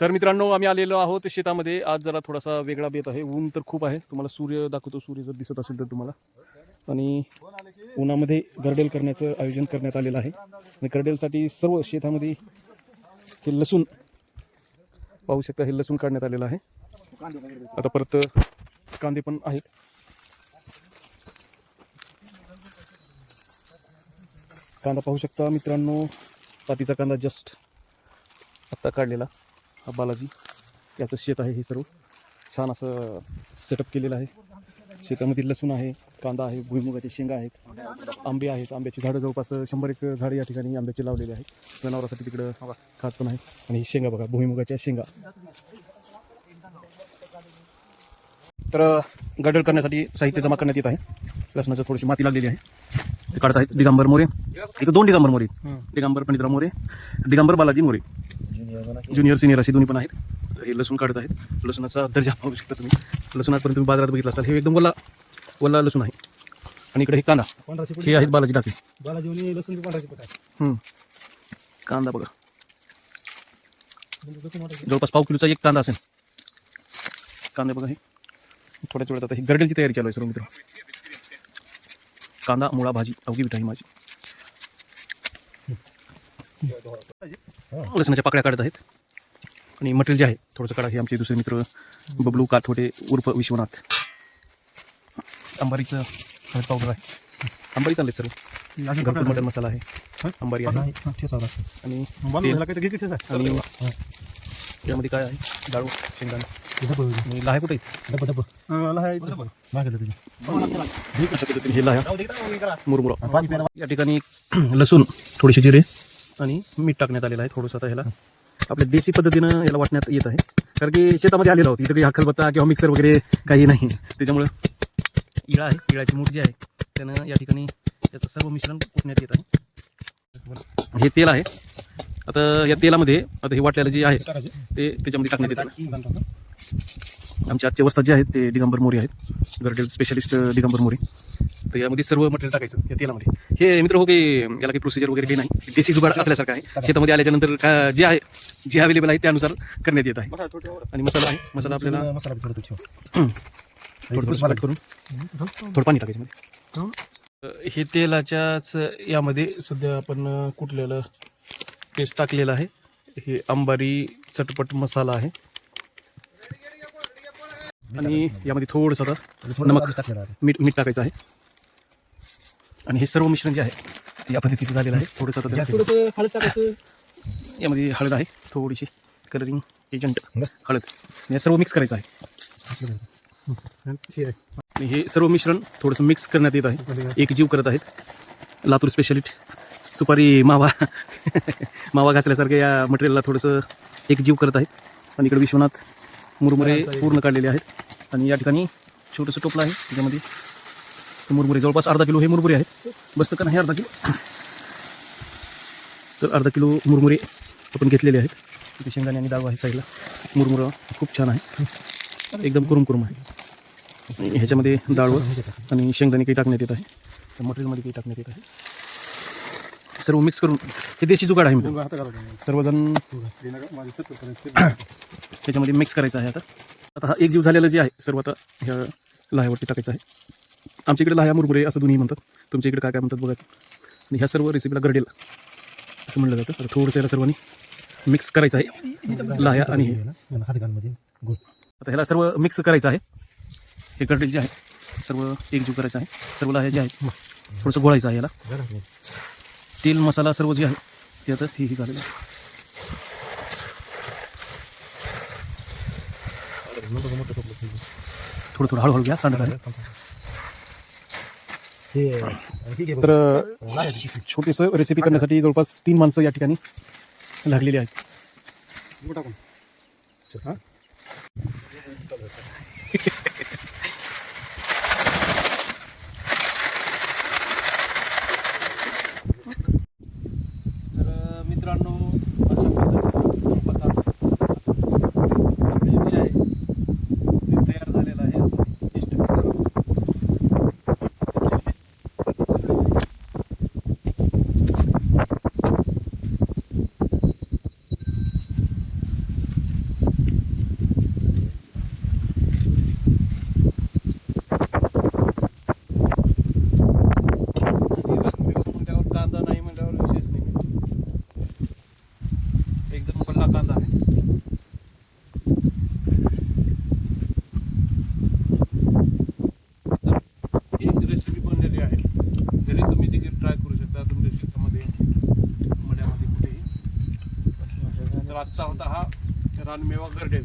तर मित्रांनो आम्ही आलेलो आहोत शेतामध्ये. आज जरा थोडासा वेगळा बेत आहे. ऊन तर खूप आहे. तुम्हाला सूर्य दाखवतो. सूर्य जर दिसत असेल तर तुम्हाला. आणि उन्हामध्ये गर्डेल करण्याचं आयोजन करण्यात आलेलं आहे. आणि गर्डेलसाठी सर्व शेतामध्ये हे लसूण पाहू शकता हे लसूण काढण्यात आलेलं आहे. आता परत कांदे पण आहेत. कांदा पाहू शकता मित्रांनो. पातीचा कांदा जस्ट आत्ता काढलेला. हा बालाजी. याचं शेत आहे हे सर्व. छान असं सेटअप केलेलं आहे. शेतामध्ये लसूण आहे कांदा आहे भुईमुगाचे शेंगा आहेत आंबे आहेत. आंब्याची झाडं जवळपास शंभर एक झाडं या ठिकाणी आंब्याची लावलेली आहेत. जनावरासाठी तिकडं खात पण आहे. आणि ही शेंगा बघा भुईमुगाच्या शेंगा. तर गडळ करण्यासाठी साहित्य जमा करण्यात येत आहे. लसणाचं थोडीशी माती लागलेली आहे. काढत आहेत दिगंबर मोरे. इथं दोन दिगंबर मोरे. दिगंबर पंडितराव मोरे. दिगंबर बालाजी मोरे. ज्युनियर सिनियर असे दोन्ही पण आहेत. हे लसूण काढत आहेत. लसूणाचा दर्जा पाहू शकता तुम्ही. लसूण आजपर्यंत तुम्ही बाजारात बघितला असाल. हे एकदम वल्ला वल्ला लसूण आहे. आणि इकडे हे कांदा. हे आहेत बालाजी टाके. बालाजीवनी लसूण कांदा बघा. जवळपास पाव किलोचा एक कांदा असेल. कांदा बघा हे. थोड्याच वेळात आता ही गर्डलची तयारी चालू आहे सर्व मित्र कांदा मुळा भाजी अवघी मिठाई माझी. लसणाच्या पाकळ्या काढत आहेत. आणि मटेरियल जे आहे थोडंसं काढा. हे आमचे दुसरे मित्र बबलू काठोटे उर्फ विश्वनाथ. अंबारीचं हळद पावडर आहे. अंबारी चालले सर्व. घरगुती मटन मसाला आहे. अंबारी आहे. आणि आणि यामध्ये काय आहे? डाळू शेंगदाणा. आणि लहाय कुठे? अशा पद्धतीने हे लाह्या मुरमुरा. या ठिकाणी लसूण थोडीशी जिरे आणि मीठ टाकण्यात आलेलं आहे थोडंसं आता ह्याला. आपल्या देशी पद्धतीनं याला वाटण्यात येत आहे. कारण की शेतामध्ये आलेलं होती इथं काही हखलबत्ता किंवा मिक्सर वगैरे काही नाही. त्याच्यामुळं इळा आहे. इळाची मूठ जी आहे. त्यानं या ठिकाणी याचं सर्व मिश्रण कुटण्यात येत आहे. हे तेल आहे. आता या तेलामध्ये आता हे वाटलेलं जे आहे ते त्याच्यामध्ये टाकण्यात येतं आमच्या आजचे वस्तात जे आहेत ते दिगंबर मोरे आहेत. गर्डेल स्पेशलिस्ट दिगंबर मोरे. तर यामध्ये सर्व मटेरियल टाकायचं या तेलामध्ये. हे मित्र हो की याला काही प्रोसिजर वगैरे काही नाही. देशी जुगाड असल्यासारखं आहे. शेतामध्ये आल्याच्यानंतर का जे आहे जे अवेलेबल आहे त्यानुसार करण्यात येत आहे. आणि मसाला आहे. मसाला आपल्याला मसाला थोडं करून. थोडं पाणी टाकायचं हे तेलाच्याच यामध्ये सध्या आपण कुटलेलं पेस्ट टाकलेलं आहे. हे अंबारी चटपट मसाला आहे. आणि यामध्ये थोडंसं नमक मीठ मीठ टाकायचं आहे. आणि हे सर्व मिश्रण जे आहे ते या पद्धतीचं झालेलं आहे. थोडंसं आता हळद टाकायचं? यामध्ये हळद आहे थोडीशी कलरिंग एजंट हळद. हे सर्व मिक्स करायचं आहे. आणि हे सर्व मिश्रण थोडंसं मिक्स करण्यात येत आहे. एक जीव करत आहेत. लातूर स्पेशलिस्ट सुपारी मावा. मावा घासल्यासारखं या मटेरियलला थोडंसं एक जीव करत आहेत. आणि इकडे विश्वनाथ मुरमुरे पूर्ण काढलेले आहेत. आणि या ठिकाणी छोटंसं टोपलं आहे त्याच्यामध्ये मुरमुरे जवळपास अर्धा किलो हे मुरमुरे आहेत. बसतं का नाही अर्धा किलो. तर अर्धा किलो मुरमुरे आपण घेतलेले आहेत. तिथे शेंगदाणे आणि डाळ आहे साईडला. मुरमुरं खूप छान आहे. एकदम कुरुम कुरुम आहे. आणि ह्याच्यामध्ये डाळवर आणि शेंगदाणे काही टाकण्यात येत आहे. त्या मटेरियलमध्ये काही टाकण्यात येत आहे. सर्व मिक्स करून हे देशी जुगाड आहे सर्वजण त्याच्यामध्ये मिक्स करायचं आहे आता. आता हा एक जीव झालेला जे आहे सर्व आता ह्या लाह्यावरती टाकायचं आहे. आमच्या इकडे लाह्या मुरमुरे असं दोन्ही म्हणतात. तुमच्या इकडे काय काय म्हणतात बघा. आणि ह्या सर्व रेसिपीला गरडेल. असं म्हणलं जातं. आता थोडंसं याला सर्वांनी मिक्स करायचं आहे. लाह्या आणि हे. आता ह्याला सर्व मिक्स करायचं आहे. हे गरडेल जे आहे सर्व एकजीव करायचं आहे. सर्व लाह्या जे आहे थोडंसं गोळायचं आहे याला. तेल मसाला सर्व जे आहे ते आता हे हे झालेलं आहे. थोडं थोडं हळूहळू घ्या सांडत आहे. तर छोटीस रेसिपी करण्यासाठी जवळपास तीन माणसं या ठिकाणी लागलेली आहेत. तर मित्रांनो चांगला रेसिपी बनलेली आहे. जरी तुम्ही ट्राय करू शकता आजचा होता हा रानमेवा गरडेल